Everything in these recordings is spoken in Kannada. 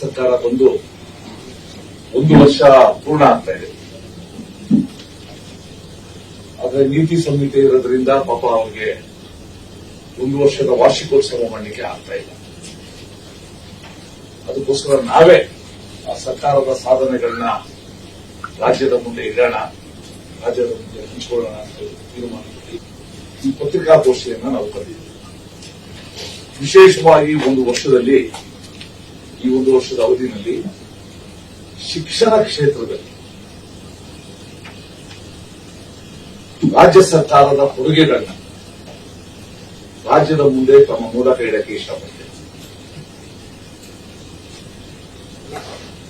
ಸರ್ಕಾರ ಬಂದು ಒಂದು ವರ್ಷ ಪೂರ್ಣ ಆಗ್ತಾ ಇದೆ. ಆದ್ರೆ ನೀತಿ ಸಂಹಿತೆ ಇರೋದ್ರಿಂದ ಪಾಪ ಅವ್ರಿಗೆ ಒಂದು ವರ್ಷದ ವಾರ್ಷಿಕೋತ್ಸವ ಮಾಡಲಿಕ್ಕೆ ಆಗ್ತಾ ಇಲ್ಲ. ಅದಕ್ಕೋಸ್ಕರ ನಾವೇ ಆ ಸರ್ಕಾರದ ಸಾಧನೆಗಳನ್ನ ರಾಜ್ಯದ ಮುಂದೆ ಇಡೋಣ, ರಾಜ್ಯದ ಮುಂದೆ ಹಂಚಿಕೊಳ್ಳೋಣ ಅಂತ ತೀರ್ಮಾನ ಮಾಡಿ ಈ ಪತ್ರಿಕಾಗೋಷ್ಠಿಯನ್ನ ನಾವು ಕರೆದಿದ್ದೀವಿ. ವಿಶೇಷವಾಗಿ ಒಂದು ವರ್ಷದಲ್ಲಿ ಈ ಒಂದು ವರ್ಷದ ಅವಧಿನಲ್ಲಿ ಶಿಕ್ಷಣ ಕ್ಷೇತ್ರದಲ್ಲಿ ರಾಜ್ಯ ಸರ್ಕಾರದ ಕೊಡುಗೆಗಳನ್ನ ರಾಜ್ಯದ ಮುಂದೆ ತಮ್ಮ ಮೂಲಕ ಇಡಕ್ಕೆ ಇಷ್ಟಪಡ್ತೇನೆ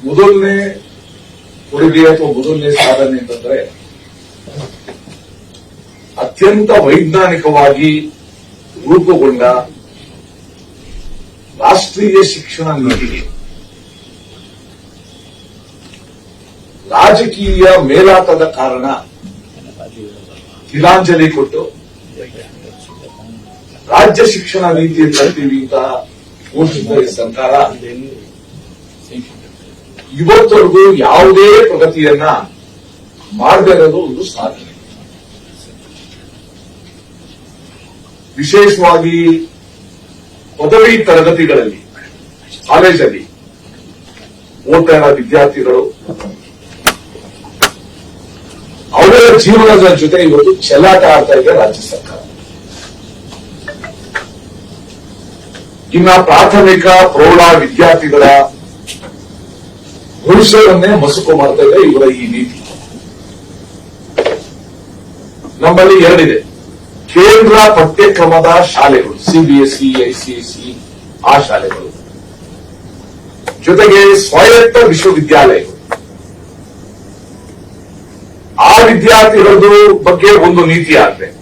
ಮೊದಲನೇ ಕೊಡುಗೆ ಅಥವಾ ಮೊದಲನೇ ಸಾಧನೆ ಅಂತಂದ್ರೆ ಅತ್ಯಂತ ವೈಜ್ಞಾನಿಕವಾಗಿ ರೂಪುಗೊಂಡ ರಾಷ್ಟ್ರೀಯ ಶಿಕ್ಷಣ ನೀತಿಗೆ. ರಾಜಕೀಯ ಮೇಲಾಟದ ಕಾರಣ ತಿಲಾಂಜಲಿ ಕೊಟ್ಟು ರಾಜ್ಯ ಶಿಕ್ಷಣ ನೀತಿ ತರ್ತೀವಿ ಅಂತ ಘೋಷಿಸಿದ ಸರ್ಕಾರ. ಇವತ್ತವರೆಗೂ ಯಾವುದೇ ಪ್ರಗತಿಯನ್ನ ಮಾಡಬೇಕು ಒಂದು ಸಾಧನೆ. ವಿಶೇಷವಾಗಿ ಪದವಿ ತರಗತಿಗಳಲ್ಲಿ, ಕಾಲೇಜಲ್ಲಿ ಓದ್ತಾ ಇರೋ ವಿದ್ಯಾರ್ಥಿಗಳು, ಅವರ ಜೀವನದ ಜೊತೆ ಇವತ್ತು ಚೆಲ್ಲಾಟ ಆಡ್ತಾ ಇದೆ ರಾಜ್ಯ ಸರ್ಕಾರ. ಇನ್ನ ಪ್ರಾಥಮಿಕ, ಪ್ರೌಢ ವಿದ್ಯಾರ್ಥಿಗಳ ಭವಿಷ್ಯವನ್ನೇ ಮಸುಕು ಮಾಡ್ತಾ ಇದೆ ಇವರ ಈ ನೀತಿ. ನಮ್ಮಲ್ಲಿ ಎರಡಿದೆ. ಕೇಂದ್ರ ಪಠ್ಯಕ್ರಮದ ಶಾಲೆಗಳು ಸಿಬಿಎಸ್ಇ ಐಸಿಎಸ್ಇ ಆ ಶಾಲೆಗಳು. ಜೊತೆಗೆ ಸ್ವಾಯತ್ತ ವಿಶ್ವವಿದ್ಯಾಲಯಗಳು. ಆ ವಿದ್ಯಾರ್ಥಿಗಳದ್ದು ಬಗ್ಗೆ ಒಂದು ನೀತಿ ಆಗಿದೆ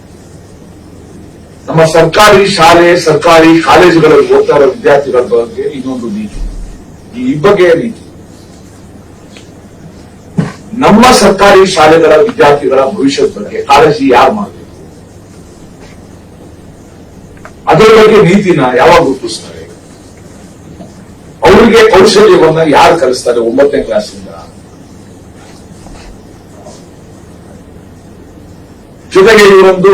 ನಮ್ಮ ಸರ್ಕಾರಿ ಶಾಲೆ, ಸರ್ಕಾರಿ ಕಾಲೇಜುಗಳಲ್ಲಿ ಓದ್ತಾ ಇರೋ ವಿದ್ಯಾರ್ಥಿಗಳ ಬಗ್ಗೆ ಇನ್ನೊಂದು ನೀತಿ. ಈ ಇಬ್ಬಗೆಯ ನೀತಿ. ನಮ್ಮ ಸರ್ಕಾರಿ ಶಾಲೆಗಳ ವಿದ್ಯಾರ್ಥಿಗಳ ಭವಿಷ್ಯದ ಬಗ್ಗೆ, ಕಾಳಜಿ ಯಾರು ಮಾಡಬೇಕು? ಅದರ ಬಗ್ಗೆ ನೀತಿನ ಯಾವಾಗ ರೂಪಿಸ್ತಾರೆ? ಅವರಿಗೆ ಕೌಶಲ್ಯವನ್ನ ಯಾರು ಕಲಿಸ್ತಾರೆ ಒಂಬತ್ತನೇ ಕ್ಲಾಸಿಂದ? ಜೊತೆಗೆ ಇವರೊಂದು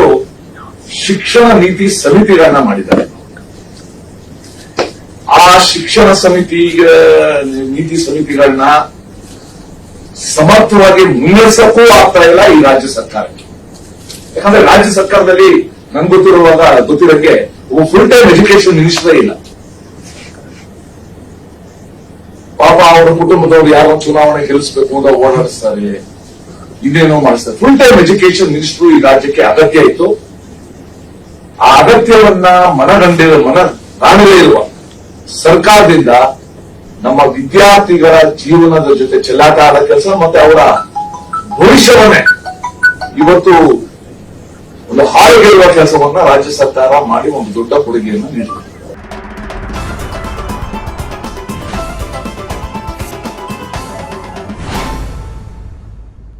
ಶಿಕ್ಷಣ ನೀತಿ ಸಮಿತಿಗಳನ್ನ ಮಾಡಿದ್ದಾರೆ. ಆ ಶಿಕ್ಷಣ ಸಮಿತಿ ನೀತಿ ಸಮಿತಿಗಳನ್ನ ಸಮರ್ಥವಾಗಿ ಮುನ್ನಡೆಸಕ್ಕೂ ಆಗ್ತಾ ಇಲ್ಲ ಈ ರಾಜ್ಯ ಸರ್ಕಾರಕ್ಕೆ. ಯಾಕಂದ್ರೆ ರಾಜ್ಯ ಸರ್ಕಾರದಲ್ಲಿ ನಂಗೆ ಗೊತ್ತಿರುವಾಗ ಗೊತ್ತಿರಂಗೆ ಒಬ್ಬ ಫುಲ್ ಟೈಮ್ ಎಜುಕೇಶನ್ ಮಿನಿಸ್ಟರ್ ಇಲ್ಲ. ಪಾಪ ಅವರ ಕುಟುಂಬದವರು ಯಾರೋ ಚುನಾವಣೆ ಗೆಲ್ಲಿಸಬೇಕು ಅಂತ ಓಡಾಡಿಸ್ತಾರೆ. ಇನ್ನೇನೋ ಮಾಡಿಸ್ತಾರೆ. ಫುಲ್ ಟೈಮ್ ಎಜುಕೇಶನ್ ಮಿನಿಸ್ಟರ್ ಈ ರಾಜ್ಯಕ್ಕೆ ಅಗತ್ಯ ಇತ್ತು. ಆ ಅಗತ್ಯವನ್ನ ಮನಗಂಡಿರ ಮನ ಕಾಣದೇ ಇರುವ ಸರ್ಕಾರದಿಂದ ನಮ್ಮ ವಿದ್ಯಾರ್ಥಿಗಳ ಜೀವನದ ಜೊತೆ ಚೆಲ್ಲಾಟ ಆದ ಕೆಲಸ ಮತ್ತೆ ಅವರ ಭವಿಷ್ಯವನ್ನೇ. ಇವತ್ತು ಒಂದು ಹಾಳುಗೆಡುವ ಕೆಲಸವನ್ನ ರಾಜ್ಯ ಸರ್ಕಾರ ಮಾಡಿ ಒಂದು ದೊಡ್ಡ ಕೊಡುಗೆಯನ್ನು ನೀಡಿದೆ